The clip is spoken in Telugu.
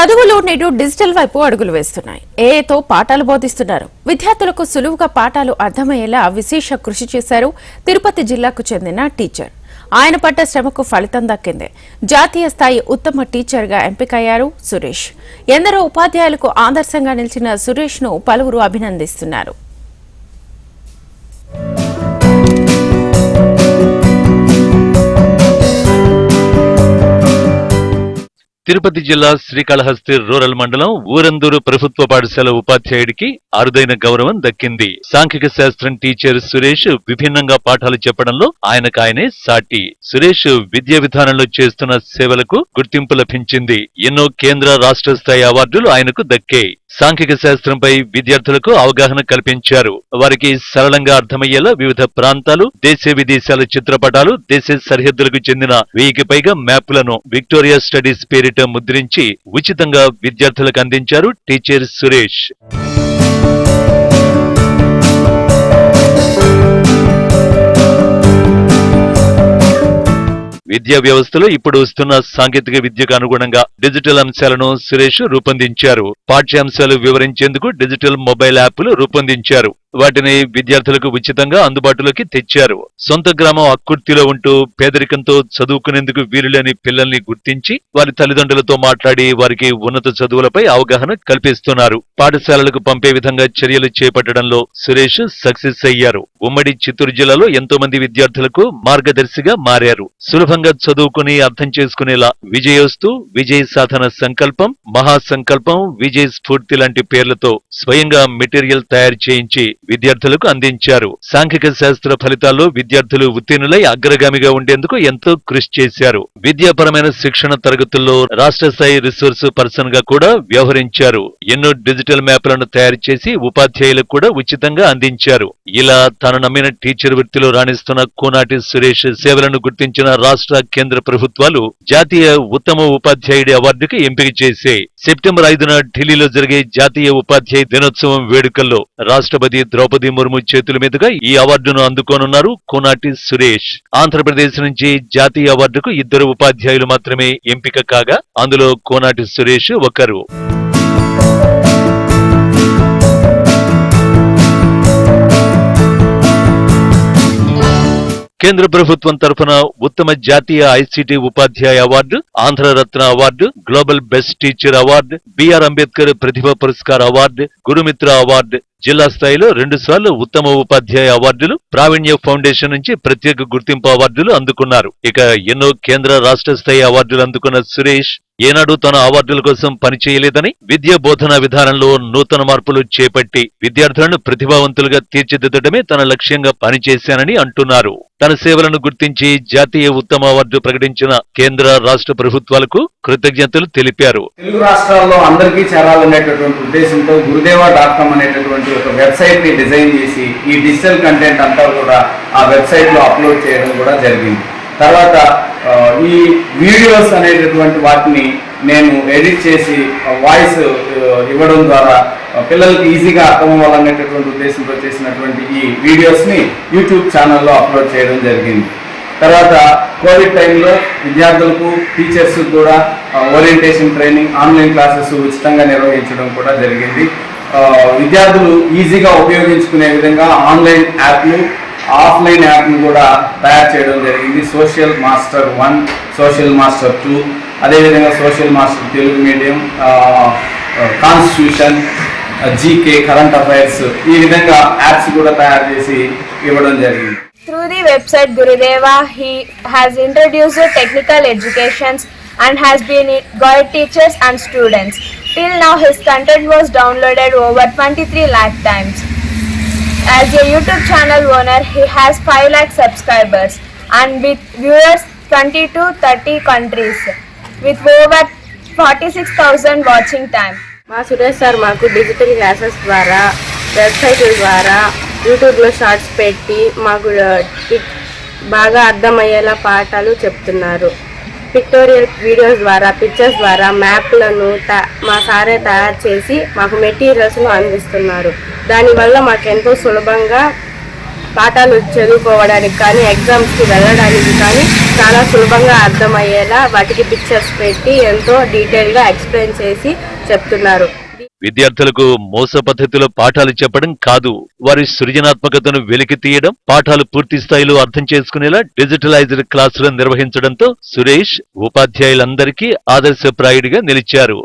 చదువులు నేడు డిజిటల్ వైపు అడుగులు వేస్తున్నాయి. ఏఏతో పాఠాలు బోధిస్తున్నారు. విద్యార్థులకు సులువుగా పాఠాలు అర్థమయ్యేలా విశేష కృషి చేశారు తిరుపతి జిల్లాకు చెందిన టీచర్. ఆయన పడ్డ శ్రమకు ఫలితం దక్కింది. జాతీయ స్థాయి ఉత్తమ టీచర్గా ఎంపికయ్యారు సురేష్. ఎందరో ఉపాధ్యాయులకు ఆదర్శంగా నిలిచిన సురేష్ను పలువురు అభినందిస్తున్నారు. తిరుపతి జిల్లా శ్రీకాళహస్తి రూరల్ మండలం ఊరందూరు ప్రభుత్వ పాఠశాల ఉపాధ్యాయుడికి అరుదైన గౌరవం దక్కింది. సాంఘిక శాస్త్రం టీచర్ సురేష్ విభిన్నంగా పాఠాలు చెప్పడంలో ఆయనకు ఆయనే సాటి. సురేష్ విద్యా విధానంలో చేస్తున్న సేవలకు గుర్తింపు లభించింది. ఎన్నో కేంద్ర రాష్ట్ర స్థాయి అవార్డులు ఆయనకు దక్కాయి. సాంఘిక శాస్త్రంపై విద్యార్థులకు అవగాహన కల్పించారు. వారికి సరళంగా అర్థమయ్యేలా వివిధ ప్రాంతాలు దేశ విదేశాల చిత్రపటాలు దేశ సరిహద్దులకు చెందిన వెయ్యికి పైగా మ్యాప్లను విక్టోరియా స్టడీస్ పేరిట ముద్రించి ఉచితంగా విద్యార్థులకు అందించారు టీచర్ సురేష్. విద్యా వ్యవస్థలో ఇప్పుడు వస్తున్న సాంకేతిక విద్యకు అనుగుణంగా డిజిటల్ అంశాలను సురేష్ రూపొందించారు. పాఠ్యాంశాలు వివరించేందుకు డిజిటల్ మొబైల్ యాప్లు రూపొందించారు. వాటిని విద్యార్థులకు ఉచితంగా అందుబాటులోకి తెచ్చారు. సొంత గ్రామం అక్కుర్తిలో ఉంటూ పేదరికంతో చదువుకునేందుకు వీలులేని పిల్లల్ని గుర్తించి వారి తల్లిదండ్రులతో మాట్లాడి వారికి ఉన్నత చదువులపై అవగాహన కల్పిస్తున్నారు. పాఠశాలలకు పంపే విధంగా చర్యలు చేపట్టడంలో సురేష్ సక్సెస్ అయ్యారు. ఉమ్మడి చిత్తూరు జిల్లాలో ఎంతో మంది విద్యార్థులకు మార్గదర్శిగా మారారు. సులభంగా చదువుకుని అర్థం చేసుకునేలా విజయోస్తు విజయ సాధన సంకల్పం మహాసంకల్పం విజయ్ స్ఫూర్తి లాంటి పేర్లతో స్వయంగా మెటీరియల్ తయారు చేయించి విద్యార్థులకు అందించారు. సాంఘిక శాస్త్ర ఫలితాల్లో విద్యార్థులు ఉత్తీర్ణులై అగ్రగామిగా ఉండేందుకు ఎంతో కృషి చేశారు. విద్యాపరమైన శిక్షణ తరగతుల్లో రాష్ట్ర స్థాయి రిసోర్స్ పర్సన్గా కూడా వ్యవహరించారు. ఎన్నో డిజిటల్ మ్యాప్లను తయారు చేసి ఉపాధ్యాయులకు కూడా ఉచితంగా అందించారు. ఇలా తాను నమ్మిన టీచర్ వృత్తిలో రాణిస్తున్న కోనాటి సురేష్ సేవలను గుర్తించిన రాష్ట్ర కేంద్ర ప్రభుత్వాలు జాతీయ ఉత్తమ ఉపాధ్యాయుడి అవార్డుకి ఎంపిక చేశాయి సెప్టెంబర్ ఐదున ఢిల్లీలో జరిగే జాతీయ ఉపాధ్యాయ దినోత్సవం వేడుకల్లో రాష్ట్రపతి ద్రౌపది ముర్ము చేతుల మీదుగా ఈ అవార్డును అందుకోనున్నారు కోనాటి సురేష్. ఆంధ్రప్రదేశ్ నుంచి జాతీయ అవార్డుకు ఇద్దరు ఉపాధ్యాయులు మాత్రమే ఎంపిక కాగా అందులో కోనాటి సురేష్ ఒకరు. కేంద్ర ప్రభుత్వం తరఫున ఉత్తమ జాతీయ ఐసీటీ ఉపాధ్యాయ award Andhraratna award global best teacher award BR Ambedkar Pratibha Puraskar award Gurumitra award జిల్లా స్థాయిలో రెండుసార్లు ఉత్తమ ఉపాధ్యాయ అవార్డులు ప్రావీణ్య ఫౌండేషన్ నుంచి ప్రత్యేక గుర్తింపు అవార్డులు అందుకున్నారు. ఇక ఎన్నో కేంద్ర రాష్ట్ర స్థాయి అవార్డులు అందుకున్న సురేష్ ఏనాడు తన అవార్డుల కోసం పనిచేయలేదని విద్యా బోధనా విధానంలో నూతన మార్పులు చేపట్టి విద్యార్థులను ప్రతిభావంతులుగా తీర్చిదిద్దడమే తన లక్ష్యంగా పనిచేశానని అంటున్నారు. తన సేవలను గుర్తించి జాతీయ ఉత్తమ అవార్డు ప్రకటించిన కేంద్ర రాష్ట్ర ప్రభుత్వాలకు కృతజ్ఞతలు తెలిపారు. తెలుగు రాష్ట్రాల్లో అందరికీ చేరాలనేటటువంటి ఉద్దేశంతో గురుదేవ డాట్ అనేటటువంటి అనేటటువంటి ఒక వెబ్సైట్ని డిజైన్ చేసి ఈ డిజిటల్ కంటెంట్ అంతా కూడా ఆ వెబ్సైట్లో అప్లోడ్ చేయడం కూడా జరిగింది. తర్వాత ఈ వీడియోస్ అనేటటువంటి వాటిని నేను ఎడిట్ చేసి వాయిస్ ఇవ్వడం ద్వారా పిల్లలకి ఈజీగా అర్థమవ్వాలనేటటువంటి ఉద్దేశంతో చేసినటువంటి ఈ వీడియోస్ని యూట్యూబ్ ఛానల్లో అప్లోడ్ చేయడం జరిగింది. తర్వాత కోవిడ్ టైంలో విద్యార్థులకు టీచర్స్ కూడా ఓరియంటేషన్ ట్రైనింగ్ ఆన్లైన్ క్లాసెస్ ఉచితంగా నిర్వహించడం కూడా జరిగింది. విద్యార్థులు ఈజీగా ఉపయోగించుకునే విధంగా ఆన్లైన్ యాప్లు ఆఫ్లైన్ యాప్ను కూడా తయారు చేయడం జరిగింది social master one social master two అదేవిధంగా social master Telugu medium constitution GK current affairs ఈ విధంగా యాప్స్ కూడా తయారు చేసి ఇవ్వడం జరిగింది Through the website Gurudeva, he has introduced technical educations and has been guide teachers and students. Till now, his content was downloaded over 23 lakh times. As a YouTube channel owner, he has 5 lakh subscribers and with viewers 20 to 30 countries with over 46,000 watching time. మా సురేష్ సార్ మాకు డిజిటల్ క్లాసెస్ ద్వారా వెబ్సైట్ల ద్వారా యూట్యూబ్లో షార్ట్స్ పెట్టి మాకు బాగా అర్థమయ్యేలా పాఠాలు చెప్తున్నారు పిక్టోరియల్ వీడియోస్ ద్వారా పిక్చర్స్ ద్వారా మ్యాప్లను త- మా సారే తయారు చేసి మాకు మెటీరియల్స్ను అందిస్తున్నారు. దానివల్ల మాకు ఎంతో సులభంగా పాఠాలు చదువుకోవడానికి కానీ ఎగ్జామ్స్కి వెళ్ళడానికి కానీ చాలా సులభంగా అర్థమయ్యేలా వాటికి పిక్చర్స్ పెట్టి ఎంతో డీటెయిల్గా ఎక్స్ప్లెయిన్ చేసి చెప్తున్నారు. విద్యార్థులకు మోస పద్ధతిలో పాఠాలు చెప్పడం కాదు. వారి సృజనాత్మకతను వెలికి తీయడం పాఠాలు పూర్తి స్థాయిలో అర్థం చేసుకునేలా డిజిటలైజ్డ్ క్లాసులు నిర్వహించడంతో సురేష్ ఉపాధ్యాయులందరికీ ఆదర్శప్రాయుడిగా నిలిచారు.